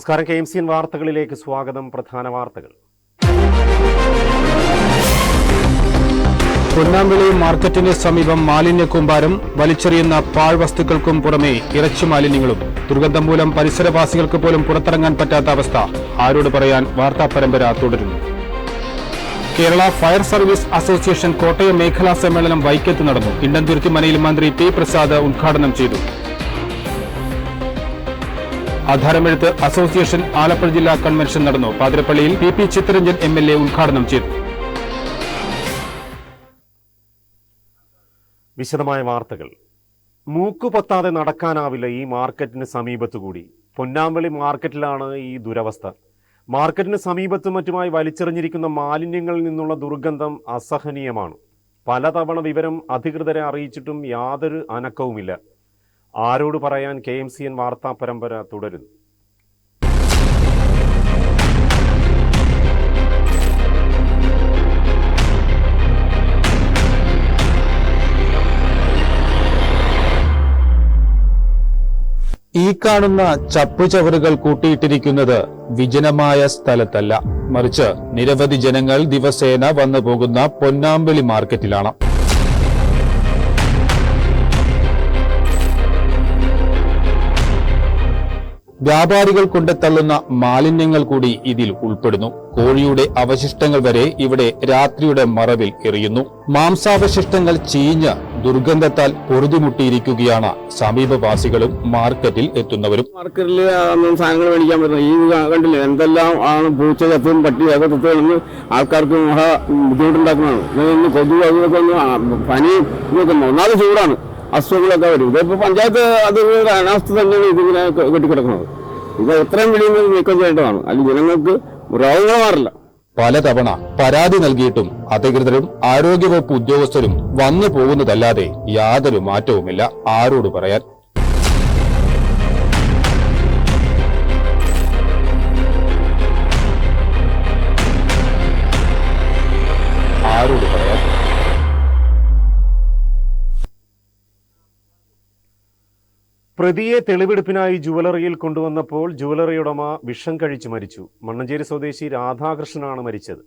നമസ്കാരം. K M C N വാർത്തകളിലേക്ക് സ്വാഗതം. പ്രധാന വാർത്തകൾ. പൊന്നാമ്പിളി മാർക്കറ്റിന് സമീപം മാലിന്യ കൂമ്പാരം വലിച്ചെറിയുന്ന പാഴ്വസ്തുക്കൾക്കും പുറമെ ഇറച്ചി മാലിന്യങ്ങളും. ദുർഗന്ധം മൂലം പരിസരവാസികൾക്ക് പോലും പുറത്തിറങ്ങാൻ പറ്റാത്ത അവസ്ഥ. ആരോട് പറയാൻ വാർത്താ പരമ്പര തുടരുന്നു. Kerala fire service association Kottayam മേഖലാ സമ്മേളനം വൈക്കത്ത് നടന്നു. ഇണ്ടന്തുരുത്തി മനയിൽ മന്ത്രി പി പ്രസാദ് ഉദ്ഘാടനം ചെയ്തു. ആധാരമെഴുത്ത് അസോസിയേഷൻ ആലപ്പുഴ ജില്ലാ കൺവെൻഷൻ നടന്നു. പാതിരപ്പള്ളിയിൽ P P Chittaranjan M L A ഉദ്ഘാടനം ചെയ്തു. വിശദമായ വാർത്തകൾ. മൂക്കുപൊത്താതെ നടക്കാനാവില്ല ഈ മാർക്കറ്റിന് സമീപത്തുകൂടി. പൊന്നാമ്പളി മാർക്കറ്റിലാണ് ഈ ദുരവസ്ഥ. മാർക്കറ്റിന് സമീപത്തും മറ്റുമായി വലിച്ചെറിഞ്ഞിരിക്കുന്ന മാലിന്യങ്ങളിൽ നിന്നുള്ള ദുർഗന്ധം അസഹനീയമാണ്. പലതവണ വിവരം അധികൃതരെ അറിയിച്ചിട്ടും യാതൊരു അനക്കവുമില്ല. ആരോട് പറയാൻ കെ എം സി എൻ വാർത്താ പരമ്പര തുടരുന്നു? ഈ കാണുന്ന ചപ്പുചവറുകൾ കൂട്ടിയിട്ടിരിക്കുന്നത് വിജനമായ സ്ഥലത്തല്ല. മറിച്ച് നിരവധി ജനങ്ങൾ ദിവസേന വന്നു പോകുന്ന പൊന്നാമ്പലി മാർക്കറ്റിലാണ്. വ്യാപാരികൾ കൊണ്ടെത്തള്ളുന്ന മാലിന്യങ്ങൾ കൂടി ഇതിൽ ഉൾപ്പെടുന്നു. കോഴിയുടെ അവശിഷ്ടങ്ങൾ വരെ ഇവിടെ രാത്രിയുടെ മറവിൽ എറിയുന്നു. മാംസാവശിഷ്ടങ്ങൾ ചീഞ്ഞ് ദുർഗന്ധത്താൽ പൊറുതിമുട്ടിയിരിക്കുകയാണ് സമീപവാസികളും മാർക്കറ്റിൽ എത്തുന്നവരും. മാർക്കറ്റിൽ സാധനങ്ങൾ മേടിക്കാൻ പറ്റുന്നത് ഈ കണ്ടില്ലേ? എന്തെല്ലാം ആണ് പൂച്ച ചത്തും പട്ടി ഒക്കെ തുത്തുകളെന്ന് ആൾക്കാർക്ക് മഹാ ബുദ്ധിമുട്ടുണ്ടാക്കുന്നതാണ്. കൊതുക് അതൊക്കെ ഒന്ന് പനി ഒന്നാമത് ചൂടാണ്. അസുഖങ്ങളൊക്കെ വരും. ഇതിപ്പോ പഞ്ചായത്ത് അതൊരു അനാസ്ഥ തന്നെയാണ് ഇതിങ്ങനെ കെട്ടിക്കിടക്കുന്നത്. ഇത് എത്രയും വെളിയിൽ നീക്കം ചെയ്യേണ്ടതാണ്. അല്ലെങ്കിൽ ജനങ്ങൾക്ക് രോഗങ്ങൾ മാറില്ല. പലതവണ പരാതി നൽകിയിട്ടും അധികൃതരും ആരോഗ്യവകുപ്പ് ഉദ്യോഗസ്ഥരും വന്നു പോകുന്നതല്ലാതെ യാതൊരു മാറ്റവുമില്ല. ആരോട് പറയാൻ പ്രതിയെ തെളിവെടുപ്പിനായി ജുവലറിയിൽ കൊണ്ടുവന്നപ്പോൾ ജുവലറി ഉടമ വിഷം കഴിച്ച് മരിച്ചു. മണ്ണഞ്ചേരി സ്വദേശി രാധാകൃഷ്ണനാണ് മരിച്ചത്.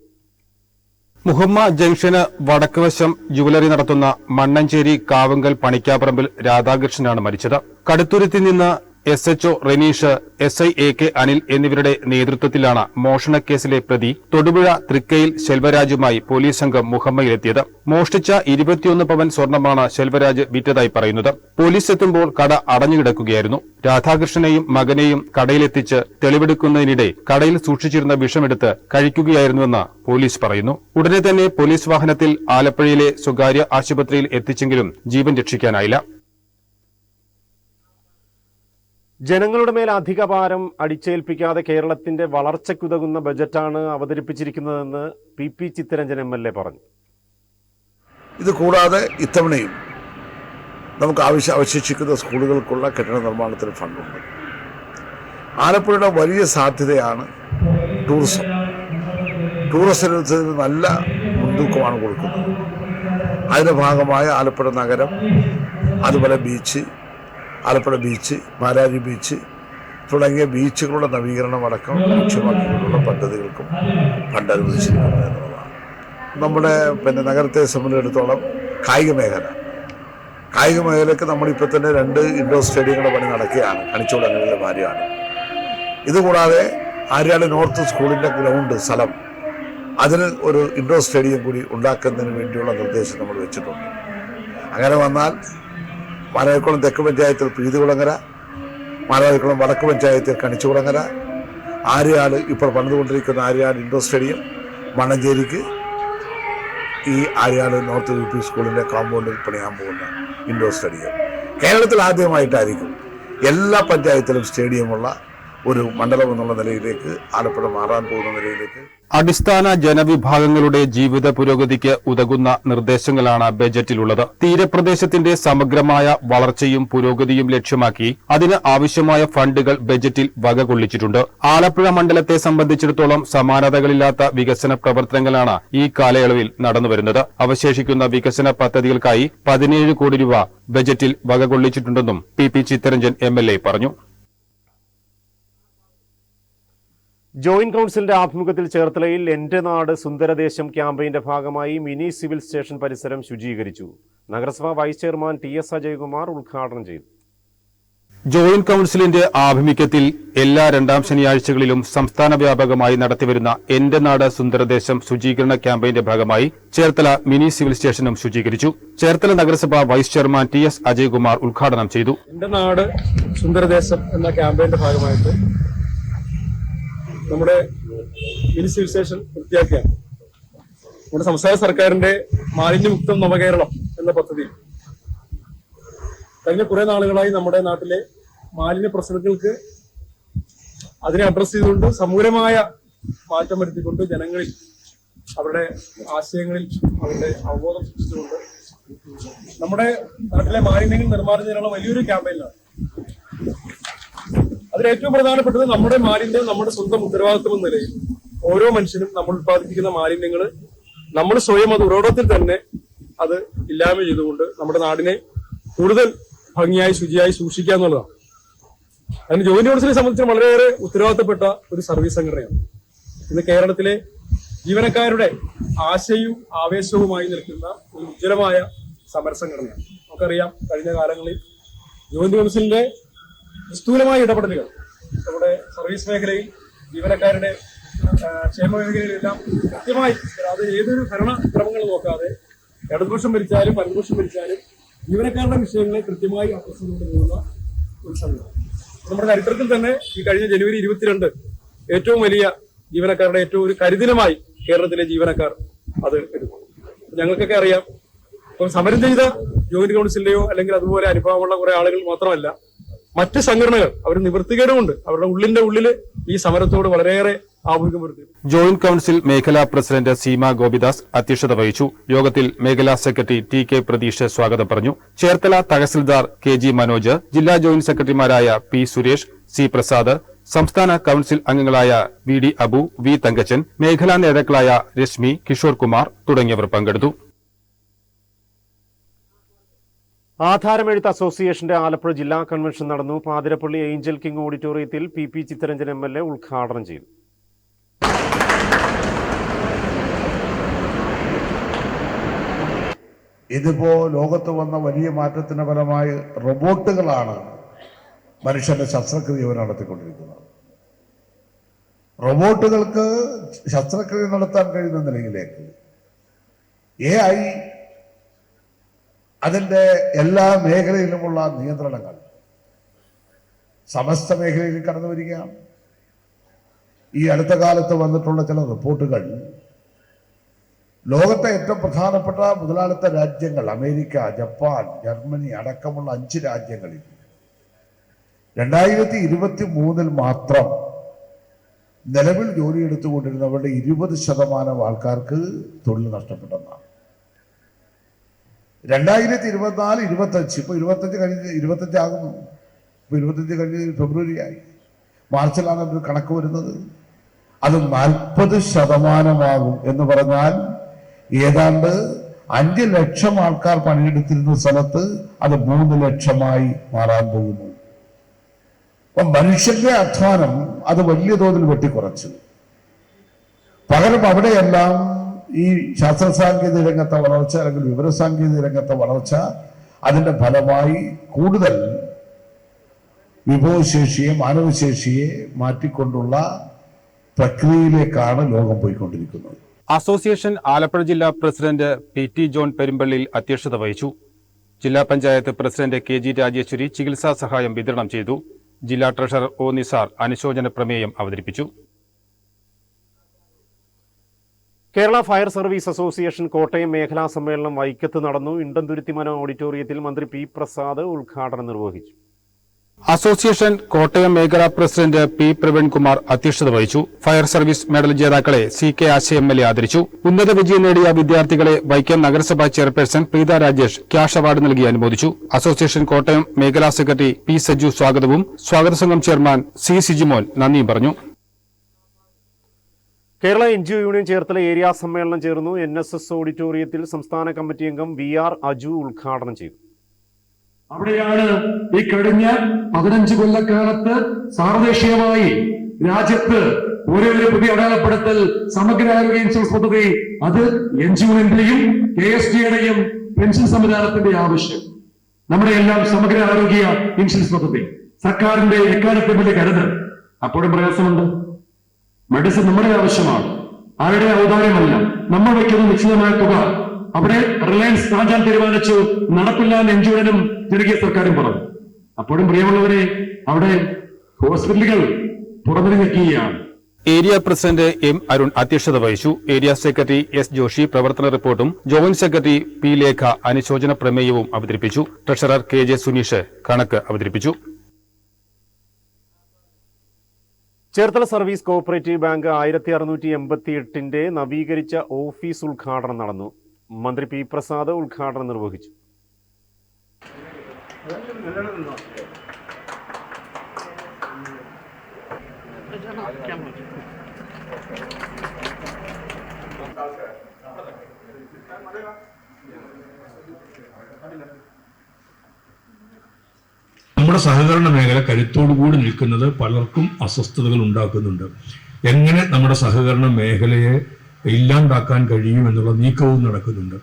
മുഹമ്മ ജംഗ്ഷന് വടക്കുവശം ജുവലറി നടത്തുന്ന മണ്ണഞ്ചേരി കാവങ്കൽ പണിക്കാപ്പറമ്പിൽ രാധാകൃഷ്ണനാണ് മരിച്ചത്. കടുത്തുരുത്തിൽ നിന്ന് S HO Reneesh S I A K Anil എന്നിവരുടെ നേതൃത്വത്തിലാണ് മോഷണക്കേസിലെ പ്രതി തൊടുപുഴ തൃക്കയിൽ ശെൽവരാജുമായി പോലീസ് സംഘം മുഹമ്മയിലെത്തിയത്. മോഷ്ടിച്ച ഇരുപത്തിയൊന്ന് പവൻ സ്വർണമാണ് ശെൽവരാജ് വിറ്റതായി പറയുന്നത്. പോലീസ് എത്തുമ്പോൾ കട അടഞ്ഞുകിടക്കുകയായിരുന്നു. രാധാകൃഷ്ണനെയും മകനെയും കടയിലെത്തിച്ച് തെളിവെടുക്കുന്നതിനിടെ കടയിൽ സൂക്ഷിച്ചിരുന്ന വിഷമെടുത്ത് കഴിക്കുകയായിരുന്നുവെന്ന് പോലീസ് പറയുന്നു. ഉടനെ തന്നെ പോലീസ് വാഹനത്തിൽ ആലപ്പുഴയിലെ സ്വകാര്യ ആശുപത്രിയിൽ എത്തിച്ചെങ്കിലും ജീവൻ രക്ഷിക്കാനായില്ല. ജനങ്ങളുടെ മേൽ അധിക ഭാരം അടിച്ചേൽപ്പിക്കാതെ കേരളത്തിന്റെ വളർച്ചയ്ക്കുതകുന്ന ബജറ്റാണ് അവതരിപ്പിച്ചിരിക്കുന്നതെന്ന് P P Chittaranjan M L A പറഞ്ഞു. ഇത് കൂടാതെ ഇത്തവണയും നമുക്ക് ആവശ്യ അവശേഷിക്കുന്ന സ്കൂളുകൾക്കുള്ള കെട്ടിട നിർമ്മാണത്തിന് ഫണ്ടുണ്ട്. ആലപ്പുഴയുടെ വലിയ സാധ്യതയാണ് ടൂറിസം. ടൂറിസത്തിന് നല്ല മുൻതൂക്കമാണ് കൊടുക്കുന്നത്. അതിന്റെ ഭാഗമായ ആലപ്പുഴ നഗരം അതുപോലെ beach Alappuzha beach Marari beach തുടങ്ങിയ ബീച്ചുകളുടെ നവീകരണം അടക്കം ലക്ഷ്യമാക്കിക്കൊണ്ടുള്ള പദ്ധതികൾക്കും ഫണ്ട് അനുവദിച്ചിരിക്കുന്നു എന്നുള്ളതാണ്. നമ്മുടെ പിന്നെ നഗരത്തെ സംബന്ധിച്ചിടത്തോളം കായിക മേഖല. കായിക മേഖലയ്ക്ക് നമ്മളിപ്പോൾ തന്നെ രണ്ട് ഇൻഡോർ സ്റ്റേഡിയങ്ങളുടെ പണി നടക്കുകയാണ്. കണിച്ചോടങ്ങളിലെ ഭാര്യയാണ്. ഇതുകൂടാതെ ആര്യാട് നോർത്ത് സ്കൂളിന്റെ ഗ്രൗണ്ട് സ്ഥലം അതിന് ഒരു ഇൻഡോർ സ്റ്റേഡിയം കൂടി ഉണ്ടാക്കുന്നതിന് വേണ്ടിയുള്ള നിർദ്ദേശം നമ്മൾ വെച്ചിട്ടുണ്ട്. അങ്ങനെ വന്നാൽ മാരാരിക്കുളം തെക്ക് പഞ്ചായത്തിൽ പ്രീതികുളങ്ങര മാരാരിക്കുളം വടക്ക് പഞ്ചായത്തിൽ കണിച്ചുകുളങ്ങര ആര്യാട് ഇപ്പോൾ പണിതുകൊണ്ടിരിക്കുന്ന ആര്യാട് ഇൻഡോർ സ്റ്റേഡിയം മണഞ്ചേരിക്ക് ഈ ആര്യാട് നോർത്ത് യു പി സ്കൂളിന്റെ കോമ്പൗണ്ടിൽ പണിയാൻ പോകുന്ന ഇൻഡോർ സ്റ്റേഡിയം. കേരളത്തിൽ ആദ്യമായിട്ടായിരിക്കും എല്ലാ പഞ്ചായത്തിലും സ്റ്റേഡിയമുള്ള ഒരു മണ്ഡലം എന്നുള്ള നിലയിലേക്ക് ആലപ്പുഴ മാറാൻ പോകുന്ന നിലയിലേക്ക് അടിസ്ഥാന ജനവിഭാഗങ്ങളുടെ ജീവിത പുരോഗതിക്ക് ഉതകുന്ന നിർദ്ദേശങ്ങളാണ് ബജറ്റിലുള്ളത്. തീരപ്രദേശത്തിന്റെ സമഗ്രമായ വളർച്ചയും പുരോഗതിയും ലക്ഷ്യമാക്കി അതിന് ആവശ്യമായ ഫണ്ടുകൾ ബജറ്റിൽ വകകൊള്ളിച്ചിട്ടുണ്ട് ആലപ്പുഴ മണ്ഡലത്തെ സംബന്ധിച്ചിടത്തോളം സമാനതകളില്ലാത്ത വികസന പ്രവർത്തനങ്ങളാണ് ഈ കാലയളവിൽ നടന്നുവരുന്നത്. അവശേഷിക്കുന്ന വികസന പദ്ധതികൾക്കായി പതിനേഴ് കോടി രൂപ ബജറ്റിൽ വകകൊള്ളിച്ചിട്ടുണ്ടെന്നും പി പി ചിത്തരഞ്ജൻ എം പറഞ്ഞു. ജോയിന്റ് കൗൺസിലിന്റെ ആഭിമുഖ്യത്തിൽ ചേർത്തലയിൽ എന്റെ നാട് സുന്ദരദേശം ക്യാമ്പയിന്റെ ഭാഗമായി മിനി സിവിൽ സ്റ്റേഷൻ പരിസരം ശുചീകരിച്ചു. നഗരസഭാ vice chairman T S Ajaykumar ഉദ്ഘാടനം ചെയ്തു. ജോയിന്റ് കൌൺസിലിന്റെ ആഭിമുഖ്യത്തിൽ എല്ലാ രണ്ടാം ശനിയാഴ്ചകളിലും സംസ്ഥാന വ്യാപകമായി നടത്തിവരുന്ന എന്റെ നാട് സുന്ദരദേശം ശുചീകരണ ക്യാമ്പയിന്റെ ഭാഗമായി ചേർത്തല മിനി സിവിൽ സ്റ്റേഷനും ശുചീകരിച്ചു. ചേർത്തല നഗരസഭ vice chairman T S Ajaykumar ഉദ്ഘാടനം ചെയ്തു. എന്റെ നാട് സുന്ദരദേശം എന്ന ക്യാമ്പയിന്റെ ഭാഗമായിട്ട് നമ്മുടെ മിനി സിവിൽ സ്റ്റേഷൻ വൃത്തിയാക്കിയാണ് നമ്മുടെ സംസ്ഥാന സർക്കാരിന്റെ മാലിന്യമുക്തം നവകേരളം എന്ന പദ്ധതി. കഴിഞ്ഞ കുറെ നാളുകളായി നമ്മുടെ നാട്ടിലെ മാലിന്യ പ്രശ്നങ്ങൾക്ക് അതിനെ അഡ്രസ് ചെയ്തുകൊണ്ട് സമൂലമായ മാറ്റം വരുത്തിക്കൊണ്ട് ജനങ്ങളിൽ അവരുടെ ആശയങ്ങളിൽ അവരുടെ അവബോധം സൃഷ്ടിച്ചുകൊണ്ട് നമ്മുടെ നാട്ടിലെ മാലിന്യങ്ങൾ നിർമ്മാർജനുള്ള വലിയൊരു ക്യാമ്പയിനാണ് അതിൽ ഏറ്റവും പ്രധാനപ്പെട്ടത് നമ്മുടെ മാലിന്യം നമ്മുടെ സ്വന്തം ഉത്തരവാദിത്വം എന്ന നിലയിൽ. ഓരോ മനുഷ്യനും നമ്മൾ ഉത്പാദിപ്പിക്കുന്ന മാലിന്യങ്ങൾ നമ്മൾ സ്വയം അത് ഉറവിടത്തിൽ തന്നെ അത് ഇല്ലായ്മ ചെയ്തുകൊണ്ട് നമ്മുടെ നാടിനെ കൂടുതൽ ഭംഗിയായി ശുചിയായി സൂക്ഷിക്കുക എന്നുള്ളതാണ്. അതിന് ജോയിന്റ് കൗൺസിലിനെ സംബന്ധിച്ച് വളരെയേറെ ഉത്തരവാദിത്തപ്പെട്ട ഒരു സർവീസ് സംഘടനയാണ്. ഇന്ന് കേരളത്തിലെ ജീവനക്കാരുടെ ആശയും ആവേശവുമായി നിൽക്കുന്ന ഒരു ഉജ്ജ്വലമായ സമര സംഘടനയാണ്. നമുക്കറിയാം കഴിഞ്ഞ കാലങ്ങളിൽ ജോയിന്റ് കൗൺസിലിന്റെ നിസ്തൂലമായ ഇടപെടലുകൾ നമ്മുടെ സർവീസ് മേഖലയിൽ ജീവനക്കാരുടെ ക്ഷേമ മേഖലയിലെല്ലാം കൃത്യമായി അത് ഏതൊരു ഭരണക്രമങ്ങൾ നോക്കാതെ ഇടതുപക്ഷം ഭരിച്ചാലും വലതുപക്ഷം ഭരിച്ചാലും ജീവനക്കാരുടെ വിഷയങ്ങളെ കൃത്യമായി അഡ്രസ് ചെയ്തുകൊണ്ട് പോകുന്ന ഒരു നമ്മുടെ ചരിത്രത്തിൽ തന്നെ ഈ കഴിഞ്ഞ ജനുവരി ഇരുപത്തിരണ്ട് ഏറ്റവും വലിയ ജീവനക്കാരുടെ ഏറ്റവും ഒരു കരുതലമായി കേരളത്തിലെ ജീവനക്കാർ അത് എടുക്കും ഞങ്ങൾക്കൊക്കെ അറിയാം ഇപ്പം സമരം ചെയ്ത ജോയിന്റ് കൗൺസിലിന്റെയോ അല്ലെങ്കിൽ അതുപോലെ അനുഭവമുള്ള കുറെ ആളുകൾ മാത്രമല്ല മറ്റ് സംഘടനകൾ അവർ നിവൃത്തികേടുമുണ്ട് അവരുടെ ഉള്ളിന്റെ ഉള്ളിൽ ഈ സമരത്തോട് വളരെയേറെ ജോയിന്റ് കൌൺസിൽ മേഖലാ പ്രസിഡന്റ് സീമ ഗോപിദാസ് അധ്യക്ഷത വഹിച്ചു. യോഗത്തിൽ മേഖലാ സെക്രട്ടറി ടി കെ പ്രതീഷ് സ്വാഗതം പറഞ്ഞു. ചേർത്തല തഹസിൽദാർ കെ ജി മനോജ് ജില്ലാ ജോയിന്റ് സെക്രട്ടറിമാരായ പി സുരേഷ് സി പ്രസാദ് സംസ്ഥാന കൌൺസിൽ അംഗങ്ങളായ V D Abu V Thankachan മേഖലാ നേതാക്കളായ രശ്മി കിഷോർ കുമാർ തുടങ്ങിയവർ പങ്കെടുത്തു. ആധാരമെഴുത്ത് അസോസിയേഷന്റെ ആലപ്പുഴ ജില്ലാ കൺവെൻഷൻ നടന്നു. പാതിരപ്പള്ളി ഏഞ്ചൽ കിങ് ഓഡിറ്റോറിയത്തിൽ P P Chittaranjan M L A ഉദ്ഘാടനം ചെയ്തു. ഇതിപ്പോ ലോകത്ത് വന്ന വലിയ മാറ്റത്തിന്റെ ഫലമായി റോബോട്ടുകളാണ് മനുഷ്യന്റെ ശസ്ത്രക്രിയ നടത്തിക്കൊണ്ടിരിക്കുന്നത്. റോബോട്ടുകൾക്ക് ശസ്ത്രക്രിയ നടത്താൻ കഴിയുന്ന നിലയിലേക്ക്. എ ഐ അതിന്റെ എല്ലാ മേഖലയിലുമുള്ള നിയന്ത്രണങ്ങൾ സമസ്ത മേഖലയിൽ കടന്നു വരികയാണ്. ഈ അടുത്ത കാലത്ത് വന്നിട്ടുള്ള ചില റിപ്പോർട്ടുകൾ ലോകത്തെ ഏറ്റവും പ്രധാനപ്പെട്ട മുതലാളിത്ത രാജ്യങ്ങൾ അമേരിക്ക ജപ്പാൻ ജർമ്മനി അടക്കമുള്ള അഞ്ച് രാജ്യങ്ങളിൽ രണ്ടായിരത്തി ഇരുപത്തി മൂന്നിൽ മാത്രം നിലവിൽ ജോലിയെടുത്തുകൊണ്ടിരുന്നവരുടെ ഇരുപത് ശതമാനം ആൾക്കാർക്ക് തൊഴിൽ നഷ്ടപ്പെട്ടെന്നാണ് രണ്ടായിരത്തി ഇരുപത്തിനാല് ഇരുപത്തഞ്ച് ഇപ്പൊ ഇരുപത്തഞ്ച് കഴിഞ്ഞ് ഇരുപത്തഞ്ച് ആകുന്നു. ഇപ്പൊ ഇരുപത്തഞ്ച് കഴിഞ്ഞ് ഫെബ്രുവരി ആയി മാർച്ചിലാണ് ഒരു കണക്ക് വരുന്നത്. അത് നാൽപ്പത് ശതമാനമാകും എന്ന് പറഞ്ഞാൽ ഏതാണ്ട് അഞ്ച് ലക്ഷം ആൾക്കാർ പണിയെടുത്തിരുന്ന സ്ഥലത്ത് അത് മൂന്ന് ലക്ഷമായി മാറാൻ പോകുന്നു. അപ്പം മനുഷ്യന്റെ അധ്വാനം അത് വലിയ തോതിൽ വെട്ടിക്കുറച്ചു. പകരം അവിടെയെല്ലാം ഈ ശാസ്ത്ര സാങ്കേതിക രംഗത്തെ വളർച്ച അല്ലെങ്കിൽ വിവര സാങ്കേതിക രംഗത്തെ വളർച്ച അതിന്റെ ഫലമായി കൂടുതൽ വിഭവശേഷിയെ മാനവശേഷിയെ മാറ്റിക്കൊണ്ടുള്ള പ്രക്രിയയിലേക്കാണ് ലോകം പോയിക്കൊണ്ടിരിക്കുന്നത്. അസോസിയേഷൻ ആലപ്പുഴ ജില്ലാ president P T John Perumpallil അധ്യക്ഷത വഹിച്ചു. ജില്ലാ panchayat president K G Rajeshwari ചികിത്സാ സഹായം വിതരണം ചെയ്തു. ജില്ലാ ട്രഷറർ ഒ നിസാർ അനുശോചന പ്രമേയം അവതരിപ്പിച്ചു. Kerala fire service association Kottayam മേഖലാ സമ്മേളനം വൈക്കത്ത് നടന്നു. ഇണ്ടന്തുരുത്തിമന ഓഡിറ്റോറിയത്തിൽ മന്ത്രി പി പ്രസാദ് ഉദ്ഘാടനം നിർവഹിച്ചു. അസോസിയേഷൻ കോട്ടയം മേഖലാ പ്രസിഡന്റ് പി പ്രവീൺകുമാർ അധ്യക്ഷത വഹിച്ചു. Fire service medal ജേതാക്കളെ C K Asha M L A ആദരിച്ചു. ഉന്നത വിജയം നേടിയ വിദ്യാർത്ഥികളെ വൈക്കം നഗരസഭാ chairperson Preetha Rajesh cash award നൽകി അനുമോദിച്ചു. അസോസിയേഷൻ കോട്ടയം മേഖലാ സെക്രട്ടറി പി സജു സ്വാഗതവും സ്വാഗത സംഘം ചെയർമാൻ സി സിജിമോൻ നന്ദിയും പറഞ്ഞു. Kerala N G O union Cherthala area സമ്മേളനം ചേർന്നു എൻ എസ് എസ് ഓഡിറ്റോറിയത്തിൽ സംസ്ഥാന കമ്മിറ്റി അംഗം വി ആർ അജു ഉദ്ഘാടനം ചെയ്തു. അവിടെയാണ് ഈ കഴിഞ്ഞ പതിനഞ്ച് കൊല്ലക്കാലത്ത് സാർവദേശീയമായി രാജ്യത്ത് ഒരു പുതിയ അടയാളപ്പെടുത്തൽ സമഗ്ര ആരോഗ്യ ഇൻഷുറൻസ് പദ്ധതി അത് എൻ ജി ഒന്റെയും കെ എസ് ടിയുടെയും പെൻഷൻ സംവിധാനത്തിന്റെ ആവശ്യം. നമ്മുടെ എല്ലാം സമഗ്ര ആരോഗ്യ ഇൻഷുറൻസ് പദ്ധതി. സർക്കാരിന്റെ എക്കാലത്തെ വലിയ കരുതൽ. അപ്പോഴും പ്രയാസമുണ്ട്. മെഡിസിൻ നമ്മുടെ ആവശ്യമാണ്. ആരുടെ ഔദാര്യമല്ല. നമ്മൾ വയ്ക്കുന്ന നിശ്ചിതമായ തുക അവിടെ റിലയൻസ് രാജാൻ തീരുമാനിച്ചു. നടപ്പില്ല എന്ന് എൻജിഒനും തിരികെ സർക്കാരും പറഞ്ഞു. അപ്പോഴും പ്രിയമുള്ളവരെ അവിടെ ഹോസ്പിറ്റലുകൾ തുറന്നു നിൽക്കുകയാണ്. ഏരിയ പ്രസിഡന്റ് എം അരുൺ അധ്യക്ഷത വഹിച്ചു. ഏരിയ സെക്രട്ടറി എസ് ജോഷി പ്രവർത്തന റിപ്പോർട്ടും ജോയിന്റ് സെക്രട്ടറി പി ലേഖ അനുശോചന പ്രമേയവും അവതരിപ്പിച്ചു. ട്രഷറർ കെ ജെ സുനീഷ് കണക്ക് അവതരിപ്പിച്ചു. ചേർത്തല സർവീസ് കോഓപ്പറേറ്റീവ് ബാങ്ക് ആയിരത്തി അറുന്നൂറ്റി എൺപത്തി എട്ടിന്റെ നവീകരിച്ച ഓഫീസ് ഉദ്ഘാടനം നടന്നു. മന്ത്രി പി പ്രസാദ് ഉദ്ഘാടനം നിർവഹിച്ചു. നമ്മുടെ സഹകരണ മേഖല കരുത്തോടുകൂടി നിൽക്കുന്നത് പലർക്കും അസ്വസ്ഥതകൾ ഉണ്ടാക്കുന്നുണ്ട്. എങ്ങനെ നമ്മുടെ സഹകരണ മേഖലയെ ഇല്ലാണ്ടാക്കാൻ കഴിയും എന്നുള്ള നീക്കവും നടക്കുന്നുണ്ട്.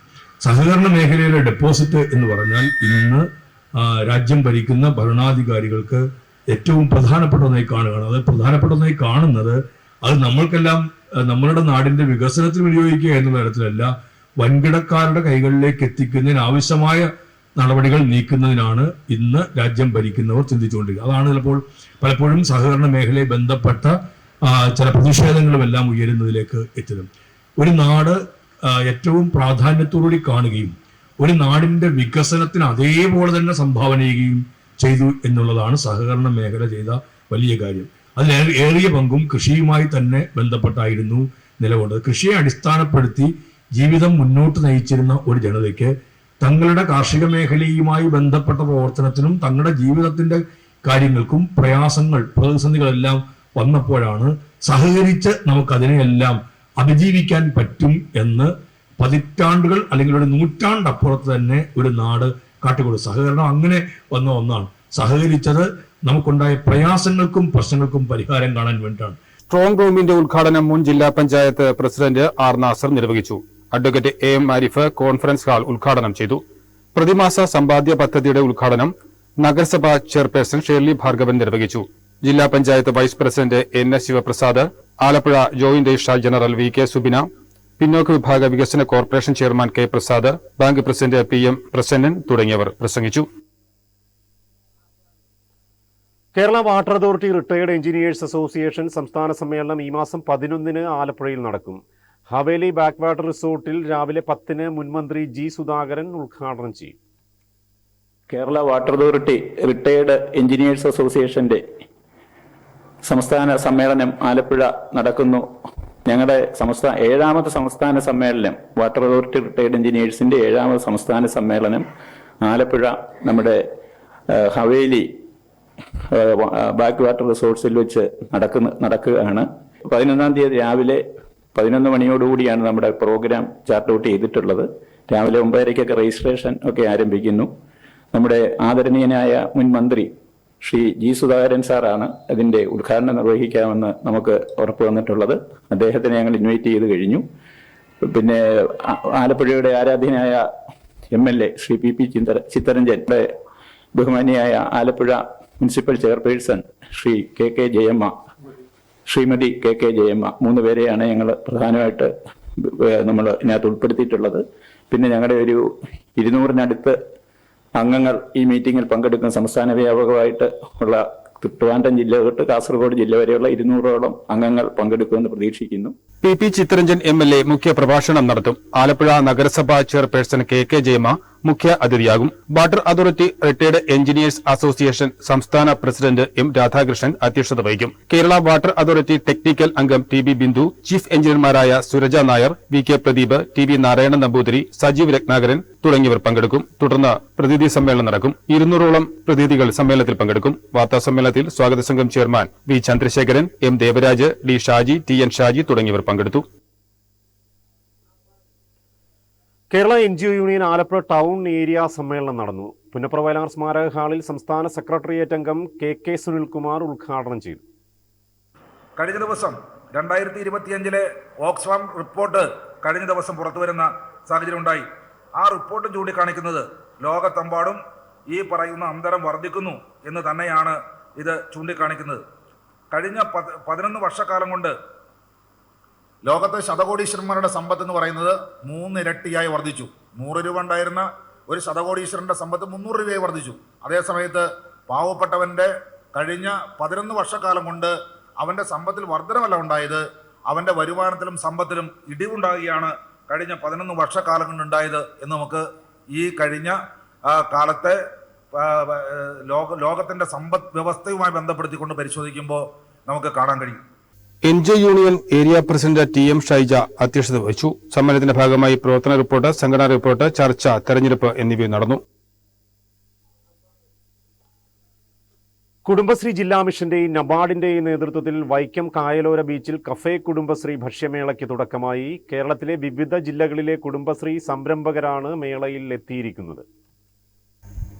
സഹകരണ മേഖലയിലെ ഡെപ്പോസിറ്റ് എന്ന് പറഞ്ഞാൽ ഇന്ന് രാജ്യം ഭരിക്കുന്ന ഭരണാധികാരികൾക്ക് ഏറ്റവും പ്രധാനപ്പെട്ടതായി കാണുകയാണ്. അത് പ്രധാനപ്പെട്ടതായി കാണുന്നത് അത് നമ്മൾക്കെല്ലാം നമ്മളുടെ നാടിന്റെ വികസനത്തിന് വിനിയോഗിക്കുക എന്നുള്ള തരത്തിലല്ല വൻകിടക്കാരുടെ കൈകളിലേക്ക് എത്തിക്കുന്നതിന് ആവശ്യമായ നടപടികൾ നീക്കുന്നതിനാണ് ഇന്ന് രാജ്യം ഭരിക്കുന്നവർ ചിന്തിച്ചുകൊണ്ടിരിക്കുന്നത്. അതാണ് ചിലപ്പോൾ പലപ്പോഴും സഹകരണ മേഖലയെ ബന്ധപ്പെട്ട ചില പ്രതിഷേധങ്ങളും എല്ലാം ഉയരുന്നതിലേക്ക് എത്തിയത് ഒരു നാട് ഏറ്റവും പ്രാധാന്യത്തോടുകൂടി കാണുകയും ഒരു നാടിന്റെ വികസനത്തിന് അതേപോലെ തന്നെ സംഭാവന ചെയ്യുകയും ചെയ്തു എന്നുള്ളതാണ് സഹകരണ മേഖല ചെയ്ത വലിയ കാര്യം. അതിൽ ഏറിയ പങ്കും കൃഷിയുമായി തന്നെ ബന്ധപ്പെട്ടായിരുന്നു നിലകൊണ്ടത്. കൃഷിയെ അടിസ്ഥാനപ്പെടുത്തി ജീവിതം മുന്നോട്ട് നയിച്ചിരുന്ന ഒരു ജനതയ്ക്ക് തങ്ങളുടെ കാർഷിക മേഖലയുമായി ബന്ധപ്പെട്ട പ്രവർത്തനത്തിനും തങ്ങളുടെ ജീവിതത്തിന്റെ കാര്യങ്ങൾക്കും പ്രയാസങ്ങൾ പ്രതിസന്ധികളെല്ലാം വന്നപ്പോഴാണ് സഹകരിച്ച് നമുക്കതിനെയെല്ലാം അതിജീവിക്കാൻ പറ്റും എന്ന് പതിറ്റാണ്ടുകൾ അല്ലെങ്കിൽ ഒരു നൂറ്റാണ്ടപ്പുറത്ത് തന്നെ ഒരു നാട് കാട്ടിക്കൊടുത്തു. സഹകരണം അങ്ങനെ വന്ന ഒന്നാണ്. സഹകരിച്ചത് നമുക്കുണ്ടായ പ്രയാസങ്ങൾക്കും പ്രശ്നങ്ങൾക്കും പരിഹാരം കാണാൻ വേണ്ടിയിട്ടാണ്. സ്ട്രോങ് റൂമിന്റെ ഉദ്ഘാടനം മുൻ ജില്ലാ പഞ്ചായത്ത് പ്രസിഡന്റ് ആർ നാസർ നിർവഹിച്ചു. Advocate A M Arif conference hall ഉദ്ഘാടനം ചെയ്തു. പ്രതിമാസ സമ്പാദ്യ പദ്ധതിയുടെ ഉദ്ഘാടനം നഗരസഭാ ചെയർപേഴ്സൺ ഷേർലി ഭാർഗവൻ നിർവഹിച്ചു. ജില്ലാ panchayat vice president N S Sivaprasad Alappuzha joint registrar general V K Subina പിന്നോക്ക വിഭാഗ വികസന corporation chairman K Prasad bank president P M Prasannan തുടങ്ങിയവർ പ്രസംഗിച്ചു. Kerala water authority retired engineers association സംസ്ഥാന സമ്മേളനം ഈ മാസം പതിനൊന്നിന് ആലപ്പുഴയിൽ നടക്കും. ഹവേലി ബാക്ക് വാട്ടർ റിസോർട്ടിൽ രാവിലെ പത്തിന് മുൻമന്ത്രി ജി സുധാകരൻ ഉദ്ഘാടനം ചെയ്യും. Kerala water authority retired engineers അസോസിയേഷന്റെ സംസ്ഥാന സമ്മേളനം ആലപ്പുഴ നടക്കുന്നു. ഞങ്ങളുടെ സംസ്ഥാന ഏഴാമത് സംസ്ഥാന സമ്മേളനം വാട്ടർ അതോറിറ്റി റിട്ടയേർഡ് എഞ്ചിനീയേഴ്സിന്റെ ഏഴാമത് സംസ്ഥാന സമ്മേളനം ആലപ്പുഴ നമ്മുടെ ഹവേലി ബാക്ക് വാട്ടർ റിസോർട്സിൽ വെച്ച് നടക്കുന്ന നടക്കുകയാണ്. പതിനൊന്നാം തീയതി രാവിലെ പതിനൊന്ന് മണിയോടുകൂടിയാണ് നമ്മുടെ പ്രോഗ്രാം ചാർട്ട് ഔട്ട് ചെയ്തിട്ടുള്ളത്. രാവിലെ ഒമ്പതരയ്ക്കൊക്കെ രജിസ്ട്രേഷൻ ഒക്കെ ആരംഭിക്കുന്നു. നമ്മുടെ ആദരണീയനായ മുൻ മന്ത്രി ശ്രീ ജി സുധാകരൻ സാറാണ് അതിന്റെ ഉദ്ഘാടനം നിർവഹിക്കാമെന്ന് നമുക്ക് ഉറപ്പ് വന്നിട്ടുള്ളത്. അദ്ദേഹത്തിനെ ഞങ്ങൾ ഇൻവൈറ്റ് ചെയ്ത് കഴിഞ്ഞു. പിന്നെ ആലപ്പുഴയുടെ ആരാധ്യനായ M L A Shri P P ചിന്തര ചിത്തരഞ്ജന്റെ ബഹുമാനിയായ Alappuzha municipal chairperson Shri K K Jayamma Shrimati K K Jayamma മൂന്ന് പേരെയാണ് ഞങ്ങൾ പ്രധാനമായിട്ട് നമ്മൾ ഇതിനകത്ത് ഉൾപ്പെടുത്തിയിട്ടുള്ളത്. പിന്നെ ഞങ്ങളുടെ ഒരു ഇരുന്നൂറിനടുത്ത് അംഗങ്ങൾ ഈ മീറ്റിങ്ങിൽ പങ്കെടുക്കുന്ന സംസ്ഥാന വ്യാപകമായിട്ട് ഉള്ള ട്രിവാൻഡ്രം ജില്ല തൊട്ട് കാസർഗോഡ് ജില്ല വരെയുള്ള ഇരുന്നൂറോളം അംഗങ്ങൾ പങ്കെടുക്കുമെന്ന് പ്രതീക്ഷിക്കുന്നു. P P Chittaranjan M L A മുഖ്യ പ്രഭാഷണം നടത്തും. ആലപ്പുഴ നഗരസഭാ ചെയർപേഴ്സൺ കെ കെ ജയമ മുഖ്യ അതിഥിയാകും. Water authority retired engineers association സംസ്ഥാന പ്രസിഡന്റ് എം രാധാകൃഷ്ണൻ അധ്യക്ഷത വഹിക്കും. കേരള വാട്ടർ അതോറിറ്റി ടെക്നിക്കൽ അംഗം T B Bindu chief എഞ്ചിനീയർമാരായ Suraja Nair V K Pradeep T V Narayanan Namboothiri Sajeev Ratnakaran തുടങ്ങിയവർ പങ്കെടുക്കും. തുടർന്ന് പ്രതിനിധി സമ്മേളനം നടക്കും. ഇരുന്നൂറോളം പ്രതിനിധികൾ സമ്മേളനത്തിൽ പങ്കെടുക്കും. വാർത്താ സമ്മേളനത്തിൽ സ്വാഗത സംഘം chairman V Chandrasekharan M Devaraj D Shaji T N Shaji തുടങ്ങിയവർ പങ്കെടുത്തു. Kerala N G O union Alappuzha town area സമ്മേളനം നടന്നു. പുന്നപ്ര വയലാർ സ്മാരക ഹാളിൽ സംസ്ഥാന സെക്രട്ടേറിയറ്റ് അംഗം കെ കെ സുനിൽകുമാർ ഉദ്ഘാടനം ചെയ്തു. കഴിഞ്ഞ ദിവസം രണ്ടായിരത്തി ഇരുപത്തിയഞ്ചിലെ ഓക്സ്ഫാം റിപ്പോർട്ട് കഴിഞ്ഞ ദിവസം പുറത്തു വരുന്ന സാഹചര്യം ഉണ്ടായി. ആ റിപ്പോർട്ട് ചൂണ്ടിക്കാണിക്കുന്നത് ലോകത്തെമ്പാടും ഈ പറയുന്ന അന്തരം വർദ്ധിക്കുന്നു എന്ന് തന്നെയാണ് ഇത് ചൂണ്ടിക്കാണിക്കുന്നത്. കഴിഞ്ഞ പത് പതിനൊന്ന് വർഷക്കാലം കൊണ്ട് ലോകത്തെ ശതകോടീശ്വരന്മാരുടെ സമ്പത്ത് എന്ന് പറയുന്നത് മൂന്നിരട്ടിയായി വർദ്ധിച്ചു. നൂറ് രൂപ ഉണ്ടായിരുന്ന ഒരു ശതകോടീശ്വരന്റെ സമ്പത്ത് മുന്നൂറ് രൂപയായി വർദ്ധിച്ചു. അതേസമയത്ത് പാവപ്പെട്ടവന്റെ കഴിഞ്ഞ പതിനൊന്ന് വർഷക്കാലം കൊണ്ട് അവന്റെ സമ്പത്തിൽ വർധനമല്ല ഉണ്ടായത്. അവന്റെ വരുമാനത്തിലും സമ്പത്തിലും ഇടിവുണ്ടാകുകയാണ് കഴിഞ്ഞ പതിനൊന്ന് വർഷക്കാലം കൊണ്ടുണ്ടായത് എന്ന് നമുക്ക് ഈ കഴിഞ്ഞ കാലത്തെ ലോക ലോകത്തിന്റെ സമ്പദ് വ്യവസ്ഥയുമായി ബന്ധപ്പെടുത്തിക്കൊണ്ട് പരിശോധിക്കുമ്പോൾ നമുക്ക് കാണാൻ കഴിയും. N J union area president T M Shyja അധ്യക്ഷത വഹിച്ചു. സമ്മേളനത്തിന്റെ ഭാഗമായി പ്രവർത്തന റിപ്പോർട്ട് സംഘടനാ റിപ്പോർട്ട് ചർച്ച തെരഞ്ഞെടുപ്പ് എന്നിവ നടന്നു. കുടുംബശ്രീ ജില്ലാ മിഷന്റെയും നബാർഡിന്റെയും നേതൃത്വത്തിൽ വൈക്കം കായലോര ബീച്ചിൽ കഫേ കുടുംബശ്രീ ഭക്ഷ്യമേളയ്ക്ക് തുടക്കമായി കേരളത്തിലെ വിവിധ ജില്ലകളിലെ കുടുംബശ്രീ സംരംഭകരാണ് മേളയിൽ എത്തിയിരിക്കുന്നത്.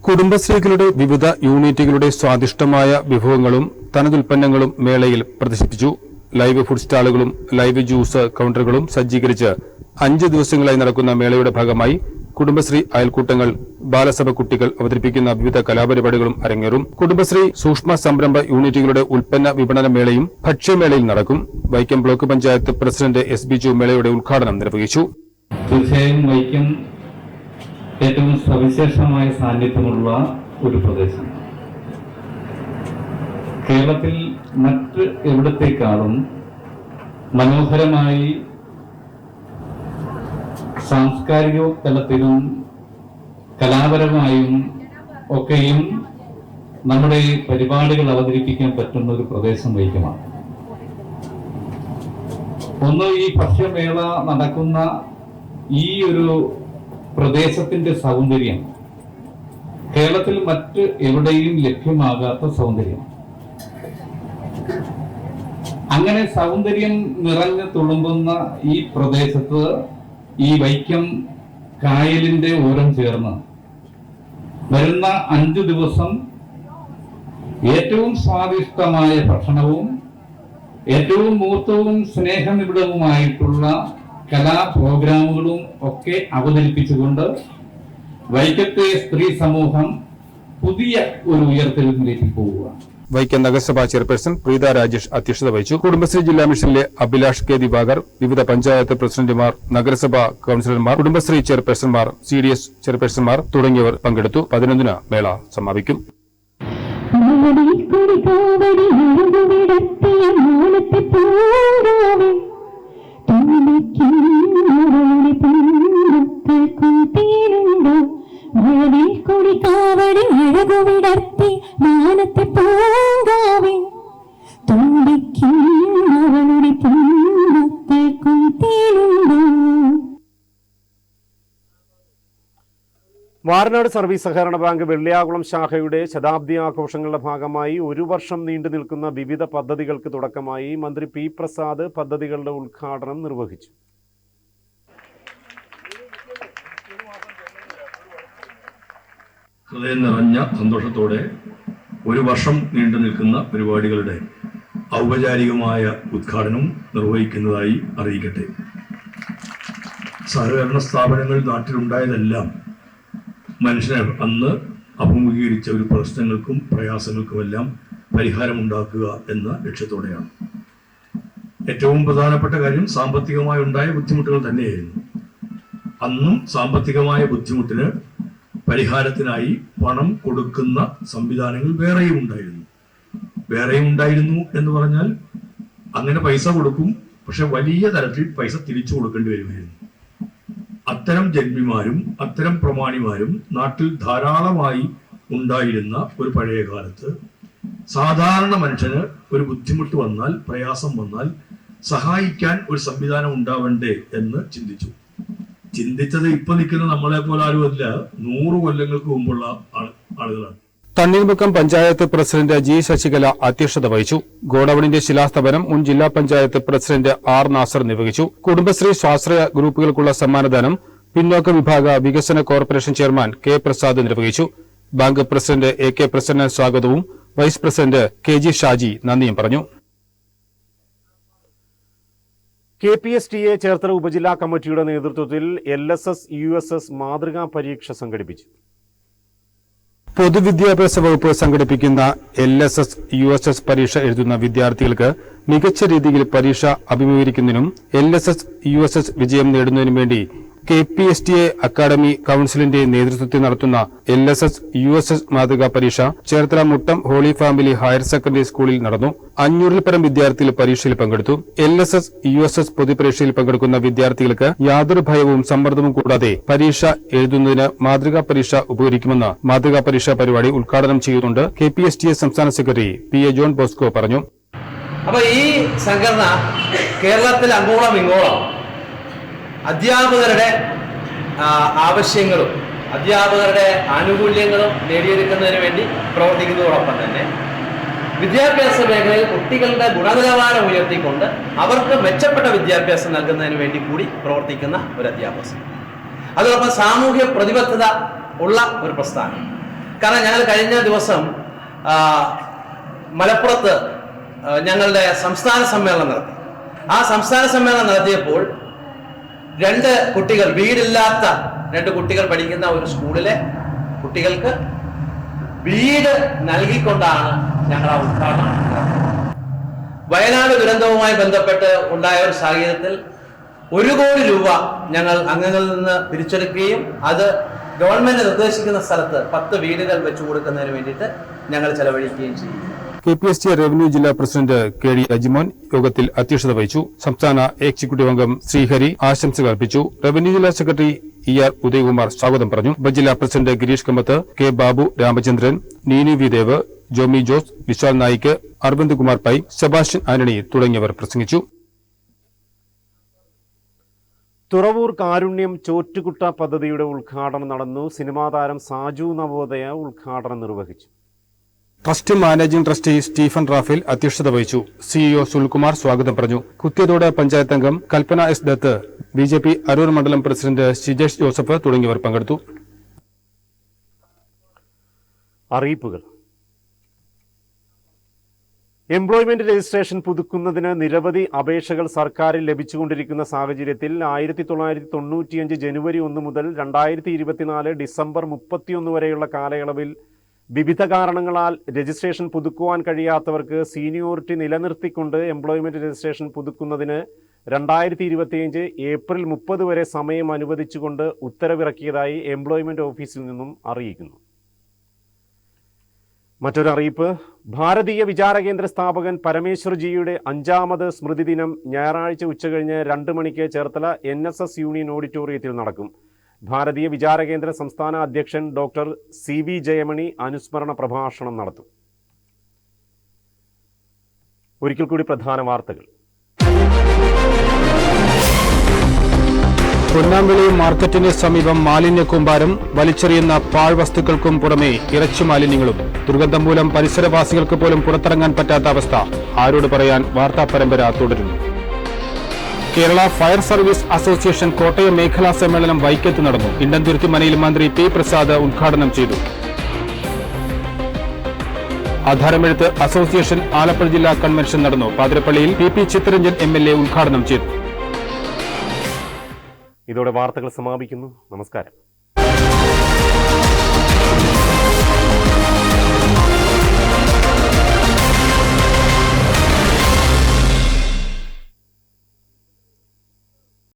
കുടുംബശ്രീകളുടെ വിവിധ യൂണിറ്റുകളുടെ സ്വാദിഷ്ടമായ വിഭവങ്ങളും തനതുൽപ്പന്നങ്ങളും മേളയിൽ പ്രദർശിപ്പിച്ചു. ലൈവ് ഫുഡ് സ്റ്റാളുകളും ലൈവ് ജ്യൂസ് കൌണ്ടറുകളും സജ്ജീകരിച്ച് അഞ്ച് ദിവസങ്ങളായി നടക്കുന്ന മേളയുടെ ഭാഗമായി കുടുംബശ്രീ അയൽക്കൂട്ടങ്ങൾ ബാലസഭ കുട്ടികൾ അവതരിപ്പിക്കുന്ന വിവിധ കലാപരിപാടികളും അരങ്ങേറും. കുടുംബശ്രീ സൂക്ഷ്മ സംരംഭ യൂണിറ്റുകളുടെ ഉൽപ്പന്ന വിപണന മേളയും ഭക്ഷ്യമേളയിൽ നടക്കും. Vaikom block panchayat president S Biju മേളയുടെ ഉദ്ഘാടനം നിർവഹിച്ചു. തീർച്ചയായും വൈക്കം ഏറ്റവും സവിശേഷമായ സാന്നിധ്യമുള്ള ഒരു പ്രദേശം. കേരളത്തിൽ മറ്റ് എവിടത്തേക്കാളും മനോഹരമായി സാംസ്കാരിക തലത്തിലും കലാപരമായും ഒക്കെയും നമ്മുടെ പരിപാടികൾ അവതരിപ്പിക്കാൻ പറ്റുന്ന ഒരു പ്രദേശം വൈക്കമാണ് ഒന്ന് ഈ ഭക്ഷ്യമേള നടക്കുന്ന ഈ ഒരു പ്രദേശത്തിന്റെ സൗന്ദര്യം കേരളത്തിൽ മറ്റ് എവിടെയും ലഭ്യമാകാത്ത സൗന്ദര്യം. അങ്ങനെ സൗന്ദര്യം നിറഞ്ഞു തുളുമ്പുന്ന ഈ പ്രദേശത്ത് ഈ വൈക്കം കായലിന്റെ ഓരം ചേർന്ന് വരുന്ന അഞ്ചു ദിവസം ഏറ്റവും സ്വാദിഷ്ടമായ ഭക്ഷണവും ഏറ്റവും മൂർത്തവും സ്നേഹനിബിഡവുമായിട്ടുള്ള കലാ പ്രോഗ്രാമുകളും ഒക്കെ അവതരിപ്പിച്ചുകൊണ്ട് വൈക്കത്തെ സ്ത്രീ സമൂഹം പുതിയ ഒരു ഉയർത്തലിലേക്ക് പോവുകയാണ് വൈക്കം നഗരസഭാ ചെയർപേഴ്സൺ പ്രീത രാജേഷ് അധ്യക്ഷത വഹിച്ചു. കുടുംബശ്രീ ജില്ലാ മിഷനിലെ അഭിലാഷ് കെ ദിവാകർ വിവിധ പഞ്ചായത്ത് പ്രസിഡന്റുമാർ നഗരസഭാ കൌൺസിലർമാർ കുടുംബശ്രീ ചെയർപേഴ്സൺമാർ സി ഡി എസ് ചെയർപേഴ്സൺമാർ തുടങ്ങിയവർ പങ്കെടുത്തു. പതിനൊന്നിന് മേള സമാപിക്കും. വാരനാട് സർവീസ് സഹകരണ ബാങ്ക് വെള്ളിയാകുളം ശാഖയുടെ ശതാബ്ദി ആഘോഷങ്ങളുടെ ഭാഗമായി ഒരു വർഷം നീണ്ടു നിൽക്കുന്ന വിവിധ പദ്ധതികൾക്ക് തുടക്കമായി മന്ത്രി പി പ്രസാദ് പദ്ധതികളുടെ ഉദ്ഘാടനം നിർവഹിച്ചു. ഹൃദയം നിറഞ്ഞ സന്തോഷത്തോടെ ഒരു വർഷം നീണ്ടു നിൽക്കുന്ന പരിപാടികളുടെ ഔപചാരികമായ ഉദ്ഘാടനം നിർവഹിക്കുന്നതായി അറിയിക്കട്ടെ. സഹകരണ സ്ഥാപനങ്ങൾ നാട്ടിലുണ്ടായതെല്ലാം മനുഷ്യനെ അന്ന് അഭിമുഖീകരിച്ച ഒരു പ്രശ്നങ്ങൾക്കും പ്രയാസങ്ങൾക്കുമെല്ലാം പരിഹാരമുണ്ടാക്കുക എന്ന ലക്ഷ്യത്തോടെയാണ്. ഏറ്റവും പ്രധാനപ്പെട്ട കാര്യം സാമ്പത്തികമായി ഉണ്ടായ ബുദ്ധിമുട്ടുകൾ തന്നെയായിരുന്നു. അന്നും സാമ്പത്തികമായ ബുദ്ധിമുട്ടിന് പരിഹാരത്തിനായി പണം കൊടുക്കുന്ന സംവിധാനങ്ങൾ വേറെയും ഉണ്ടായിരുന്നു. വേറെയും ഉണ്ടായിരുന്നു എന്ന് പറഞ്ഞാൽ അങ്ങനെ പൈസ കൊടുക്കും പക്ഷെ വലിയ തരത്തിൽ പൈസ തിരിച്ചു കൊടുക്കേണ്ടി വരുമായിരുന്നു. അത്തരം ജന്മിമാരും അത്തരം പ്രമാണിമാരും നാട്ടിൽ ധാരാളമായി ഉണ്ടായിരുന്ന ഒരു പഴയ കാലത്ത്. സാധാരണ മനുഷ്യന് ഒരു ബുദ്ധിമുട്ട് വന്നാൽ പ്രയാസം വന്നാൽ സഹായിക്കാൻ ഒരു സംവിധാനം ഉണ്ടാവണ്ടേ എന്ന് ചിന്തിച്ചു. ചിന്തിച്ചത് ഇപ്പൊ നിൽക്കുന്ന നമ്മളെ പോലെ ആരുമല്ല നൂറ് കൊല്ലങ്ങൾക്ക് മുമ്പുള്ള ആളുകളാണ്. തണ്ണീർമുക്കം പഞ്ചായത്ത് പ്രസിഡന്റ് ജി ശശികല അധ്യക്ഷത വഹിച്ചു. ഗോഡൌണിന്റെ ശിലാസ്ഥാപനം മുൻ ജില്ലാ പഞ്ചായത്ത് പ്രസിഡന്റ് ആർ നാസർ നിർവഹിച്ചു. കുടുംബശ്രീ സ്വാശ്രയ ഗ്രൂപ്പുകൾക്കുള്ള സമ്മാനദാനം പിന്നോക്ക വിഭാഗ വികസന കോർപ്പറേഷൻ ചെയർമാൻ കെ പ്രസാദ് നിർവഹിച്ചു. Bank president A K Prasanna സ്വാഗതവും vice president K G Shaji നന്ദിയും പറഞ്ഞു. K P S T A Cherthala ഉപജില്ലാ കമ്മിറ്റിയുടെ നേതൃത്വത്തിൽ L S S U S S മാതൃകാ പരീക്ഷ സംഘടിപ്പിച്ചു. പൊതുവിദ്യാഭ്യാസ വകുപ്പ് സംഘടിപ്പിക്കുന്ന L S S U S S പരീക്ഷ എഴുതുന്ന വിദ്യാർത്ഥികൾക്ക് മികച്ച രീതിയിൽ പരീക്ഷ അഭിമുഖീകരിക്കുന്നതിനും L S S U S S വിജയം നേടുന്നതിനും വേണ്ടി K P S T A academy കൌൺസിലിന്റെ നേതൃത്വത്തിൽ നടത്തുന്ന L S S U S S മാതൃകാ പരീക്ഷ Cherthala Muttam holy family higher secondary സ്കൂളിൽ നടന്നു. അഞ്ഞൂറിൽ പരം വിദ്യാർത്ഥികൾ പരീക്ഷയിൽ പങ്കെടുത്തു. L S S U S S പൊതുപരീക്ഷയിൽ പങ്കെടുക്കുന്ന വിദ്യാർത്ഥികൾക്ക് യാതൊരു ഭയവും സമ്മർദ്ദവും കൂടാതെ പരീക്ഷ എഴുതുന്നതിന് മാതൃകാ പരീക്ഷ ഉപകരിക്കുമെന്ന് മാതൃകാ പരീക്ഷാ പരിപാടി ഉദ്ഘാടനം ചെയ്യുന്നുണ്ട് K P S T A സംസ്ഥാന secretary P A John Bosco പറഞ്ഞു. അപ്പൊ ഈ സംഘടന കേരളത്തിൽ അങ്ങോളം ഇങ്ങോളം അധ്യാപകരുടെ ആവശ്യങ്ങളും അധ്യാപകരുടെ ആനുകൂല്യങ്ങളും നേടിയെടുക്കുന്നതിന് വേണ്ടി പ്രവർത്തിക്കുന്നതോടൊപ്പം തന്നെ വിദ്യാഭ്യാസ മേഖലയിൽ കുട്ടികളുടെ ഗുണനിലവാരം ഉയർത്തിക്കൊണ്ട് അവർക്ക് മെച്ചപ്പെട്ട വിദ്യാഭ്യാസം നൽകുന്നതിന് വേണ്ടി കൂടി പ്രവർത്തിക്കുന്ന ഒരു അധ്യാപക അതോടൊപ്പം സാമൂഹ്യ പ്രതിബദ്ധത ഉള്ള ഒരു പ്രസ്ഥാനം. കാരണം ഞങ്ങൾ കഴിഞ്ഞ ദിവസം മലപ്പുറത്ത് ഞങ്ങളുടെ സംസ്ഥാന സമ്മേളനം നടത്തി. ആ സംസ്ഥാന സമ്മേളനം നടത്തിയപ്പോൾ രണ്ട് കുട്ടികൾ വീടില്ലാത്ത രണ്ട് കുട്ടികൾ പഠിക്കുന്ന ഒരു സ്കൂളിലെ കുട്ടികൾക്ക് വീട് നൽകിക്കൊണ്ടാണ് ഞങ്ങൾ ആ ഉദ്ഘാടനം വയനാട് ദുരന്തവുമായി ബന്ധപ്പെട്ട് ഉണ്ടായ ഒരു സാഹചര്യത്തിൽ ഒരു കോടി രൂപ ഞങ്ങൾ അംഗങ്ങളിൽ നിന്ന് പിരിച്ചെടുക്കുകയും അത് ഗവൺമെന്റ് നിർദ്ദേശിക്കുന്ന സ്ഥലത്ത് പത്ത് വീടുകൾ വെച്ചു കൊടുക്കുന്നതിന് വേണ്ടിയിട്ട് ഞങ്ങൾ ചെലവഴിക്കുകയും ചെയ്യും K P S T revenue ജില്ലാ പ്രസിഡന്റ് കെ ഡി അജിമോൻ യോഗത്തിൽ അധ്യക്ഷത വഹിച്ചു. സംസ്ഥാന എക്സിക്യൂട്ടീവ് അംഗം ശ്രീഹരി ആശംസകൾ അർപ്പിച്ചു. റവന്യൂ ജില്ലാ സെക്രട്ടറി ഇ ആർ ഉദയകുമാർ സ്വാഗതം പറഞ്ഞു. ഉപജില്ലാ president Gireesh Kampath K Babu Ramachandran Neenu V Dev Jomy Jose Vishal Naik Aravind Kumar Pai Sebastian Antony തുടങ്ങിയവർ പ്രസംഗിച്ചു. തുറവൂർ കാരുണ്യം ചോറ്റുകുട്ട പദ്ധതിയുടെ ഉദ്ഘാടനം നടന്നു. സിനിമാ താരം സാജു നവോദയ ഉദ്ഘാടനം നിർവഹിച്ചു. Trust managing trustee Stephen Raphael അധ്യക്ഷത വഹിച്ചു. സിഇഒ സുൽകുമാർ സ്വാഗതം പറഞ്ഞു. കുത്തിയതോട് പഞ്ചായത്ത് അംഗം Kalpana S Dutt B J P Aroor മണ്ഡലം പ്രസിഡന്റ് ഷിജേഷ് ജോസഫ് തുടങ്ങിയവർ പങ്കെടുത്തു. അറിയിപ്പുകൾ. എംപ്ലോയ്മെന്റ് രജിസ്ട്രേഷൻ പുതുക്കുന്നതിന് നിരവധി അപേക്ഷകൾ സർക്കാരിൽ ലഭിച്ചുകൊണ്ടിരിക്കുന്ന സാഹചര്യത്തിൽ ആയിരത്തി തൊള്ളായിരത്തി തൊണ്ണൂറ്റിയഞ്ച് ജനുവരി ഒന്ന് മുതൽ രണ്ടായിരത്തി ഇരുപത്തിനാല് ഡിസംബർ മുപ്പത്തിയൊന്ന് വരെയുള്ള കാലയളവിൽ വിവിധ കാരണങ്ങളാൽ രജിസ്ട്രേഷൻ പുതുക്കുവാൻ കഴിയാത്തവർക്ക് സീനിയോറിറ്റി നിലനിർത്തിക്കൊണ്ട് എംപ്ലോയ്മെന്റ് രജിസ്ട്രേഷൻ പുതുക്കുന്നതിന് രണ്ടായിരത്തി ഇരുപത്തിയഞ്ച് ഏപ്രിൽ മുപ്പത് വരെ സമയം അനുവദിച്ചുകൊണ്ട് ഉത്തരവിറക്കിയതായി എംപ്ലോയ്മെന്റ് ഓഫീസിൽ നിന്നും അറിയിക്കുന്നു. മറ്റൊരറിയിപ്പ് ഭാരതീയ വിചാരകേന്ദ്ര സ്ഥാപകൻ പരമേശ്വർജിയുടെ അഞ്ചാമത് സ്മൃതിദിനം ഞായറാഴ്ച ഉച്ചകഴിഞ്ഞ് രണ്ട് മണിക്ക് ചേർത്തല എൻ യൂണിയൻ ഓഡിറ്റോറിയത്തിൽ നടക്കും. ഭാരതീയ വിചാരകേന്ദ്ര സംസ്ഥാന അധ്യക്ഷൻ ഡോക്ടർ സി വി ജയമണി അനുസ്മരണ പ്രഭാഷണം നടത്തും. ഒരിക്കൽ കൂടി പ്രധാന വാർത്തകൾ. പൊന്നാമ്പിളി മാർക്കറ്റിന് സമീപം മാലിന്യ കൂമ്പാരം വലിച്ചെറിയുന്ന പാഴ്വസ്തുക്കൾക്കും പുറമെ ഇറച്ചി മാലിന്യങ്ങളും. ദുർഗന്ധം മൂലം പരിസരവാസികൾക്ക് പോലും പുറത്തിറങ്ങാൻ പറ്റാത്ത അവസ്ഥ. ആരോട് പറയാൻ വാർത്താ പരമ്പര തുടരുന്നു. Kerala fire service association Kottayam മേഖലാ സമ്മേളനം വൈക്കത്ത് നടന്നു. ഇന്ത്യൻ മനയിൽ മന്ത്രി പി പ്രസാദ് ഉദ്ഘാടനം ചെയ്തു. ആധാരമെഴുത്ത് അസോസിയേഷൻ ആലപ്പുഴ ജില്ലാ കൺവെൻഷൻ നടന്നു. പാതിരപ്പള്ളിയിൽ P P Chittaranjan M L A ഉദ്ഘാടനം ചെയ്തു. ഇതോടെ വാർത്തകൾ സമാപിക്കുന്നു. നമസ്കാരം.